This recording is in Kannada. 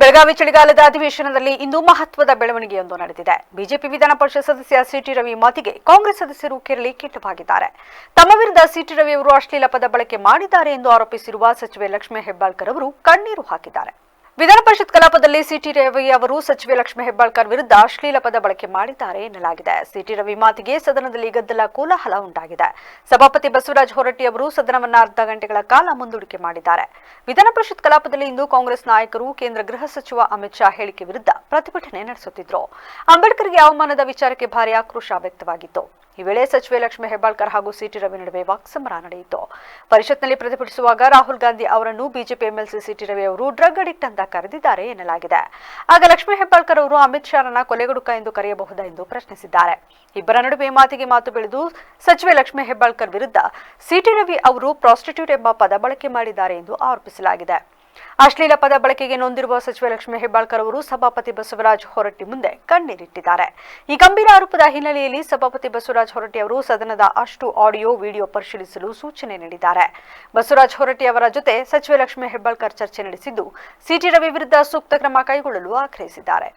ಬೆಳಗಾವಿ ಚಳಿಗಾಲದ ಅಧಿವೇಶನದಲ್ಲಿ ಇಂದು ಮಹತ್ವದ ಬೆಳವಣಿಗೆಯೊಂದು ನಡೆದಿದೆ. ಬಿಜೆಪಿ ವಿಧಾನ ಪರಿಷತ್ ಸದಸ್ಯ ಸಿಟಿ ರವಿ ಮಾತಿಗೆ ಕಾಂಗ್ರೆಸ್ ಸದಸ್ಯರು ಕೇರಳಿ ಕೆಟ್ಟವಾಗಿದ್ದಾರೆ ತಮ್ಮ ವಿರುದ್ಧ ಸಿಟಿ ರವಿ ಅವರು ಅಶ್ಲೀಲ ಪದ ಬಳಕೆ ಮಾಡಿದ್ದಾರೆ ಎಂದು ಆರೋಪಿಸಿರುವ ಸಚಿವೆ ಲಕ್ಷ್ಮೀ ಹೆಬ್ಬಾಳ್ಕರ್ ಅವರು ಕಣ್ಣೀರು ಹಾಕಿದ್ದಾರೆ. ವಿಧಾನ ಪರಿಷತ್ ಕಲಾಪದಲ್ಲಿ ಸಿಟಿ ರವಿ ಅವರು ಸಚಿವೆ ಲಕ್ಷ್ಮೀ ಹೆಬ್ಬಾಳ್ಕರ್ ವಿರುದ್ಧ ಅಶ್ಲೀಲ ಪದ ಬಳಕೆ ಮಾಡಿದ್ದಾರೆ ಎನ್ನಲಾಗಿದೆ. ಸಿಟಿ ರವಿ ಮಾತಿಗೆ ಸದನದಲ್ಲಿ ಗದ್ದಲ ಕೋಲಾಹಲ ಉಂಟಾಗಿದೆ. ಸಭಾಪತಿ ಬಸವರಾಜ ಹೊರಟ್ಟಿ ಅವರು ಸದನವನ್ನು ಅರ್ಧ ಗಂಟೆಗಳ ಕಾಲ ಮುಂದೂಡಿಕೆ ಮಾಡಿದ್ದಾರೆ. ವಿಧಾನ ಪರಿಷತ್ ಕಲಾಪದಲ್ಲಿ ಇಂದು ಕಾಂಗ್ರೆಸ್ ನಾಯಕರು, ಕೇಂದ್ರ ಗೃಹ ಸಚಿವ ಅಮಿತ್ ಶಾ ಹೇಳಿಕೆ ವಿರುದ್ಧ ಪ್ರತಿಭಟನೆ ನಡೆಸುತ್ತಿದ್ದರು ಅಂಬೇಡ್ಕರ್ಗೆ ಅವಮಾನದ ವಿಚಾರಕ್ಕೆ ಭಾರೀ ಆಕ್ರೋಶ ವ್ಯಕ್ತವಾಗಿತ್ತು. ಈ ವೇಳೆ ಸಚಿವೆ ಲಕ್ಷ್ಮೀ ಹೆಬ್ಬಾಳ್ಕರ್ ಹಾಗೂ ಸಿಟಿ ರವಿ ನಡುವೆ ವಾಕ್ಸಮರ ನಡೆಯಿತು. ಪರಿಷತ್ನಲ್ಲಿ ಪ್ರತಿಭಟಿಸುವಾಗ ರಾಹುಲ್ ಗಾಂಧಿ ಅವರನ್ನು ಬಿಜೆಪಿ ಎಂಎಲ್ಸಿ ಸಿಟಿ ರವಿ ಅವರು ಡ್ರಗ್ ಅಡಿಕ್ಟ್ ಅಂತ ಕರೆದಿದ್ದಾರೆ ಎನ್ನಲಾಗಿದೆ. ಆಗ ಲಕ್ಷ್ಮೀ ಹೆಬ್ಬಾಳ್ಕರ್ ಅವರು ಅಮಿತ್ ಶಾರನ್ನ ಕೊಲೆಗಡುಕ ಎಂದು ಕರೆಯಬಹುದಾ ಎಂದು ಪ್ರಶ್ನಿಸಿದ್ದಾರೆ. ಇಬ್ಬರ ನಡುವೆ ಮಾತಿಗೆ ಮಾತು ಬೆಳೆದು ಸಚಿವೆ ಲಕ್ಷ್ಮೀ ಹೆಬ್ಬಾಳ್ಕರ್ ವಿರುದ್ಧ ಸಿಟಿ ರವಿ ಅವರು ಪ್ರಾಸ್ಟಿಟ್ಯೂಟ್ ಎಂಬ ಪದ ಬಳಕೆ ಮಾಡಿದ್ದಾರೆ ಎಂದು ಆರೋಪಿಸಲಾಗಿದೆ. ಅಶ್ಲೀಲ ಪದ ಬಳಕೆಗೆ ನೊಂದಿರುವ ಸಚಿವ ಲಕ್ಷ್ಮೀ ಹೆಬ್ಬಾಳ್ಕರ್ ಅವರು ಸಭಾಪತಿ ಬಸವರಾಜ್ ಹೊರಟ್ಟಿ ಮುಂದೆ ಕಣ್ಣೀರಿಟ್ಟಿದ್ದಾರೆ. ಈ ಗಂಭೀರ ಆರೋಪದ ಹಿನ್ನೆಲೆಯಲ್ಲಿ ಸಭಾಪತಿ ಬಸವರಾಜ್ ಹೊರಟ್ಟಿ ಅವರು ಸದನದ ಅಷ್ಟು ಆಡಿಯೋ, ವಿಡಿಯೋ ಪರಿಶೀಲಿಸಲು ಸೂಚನೆ ನೀಡಿದ್ದಾರೆ. ಬಸವರಾಜ್ ಹೊರಟ್ಟಿ ಅವರ ಜೊತೆ ಸಚಿವ ಲಕ್ಷ್ಮೀ ಹೆಬ್ಬಾಳ್ಕರ್ ಚರ್ಚೆ ನಡೆಸಿದ್ದು, ಸಿಟಿ ರವಿ ವಿರುದ್ಧ ಸೂಕ್ತ ಕ್ರಮ ಕೈಗೊಳ್ಳಲು ಆಗ್ರಹಿಸಿದ್ದಾರೆ.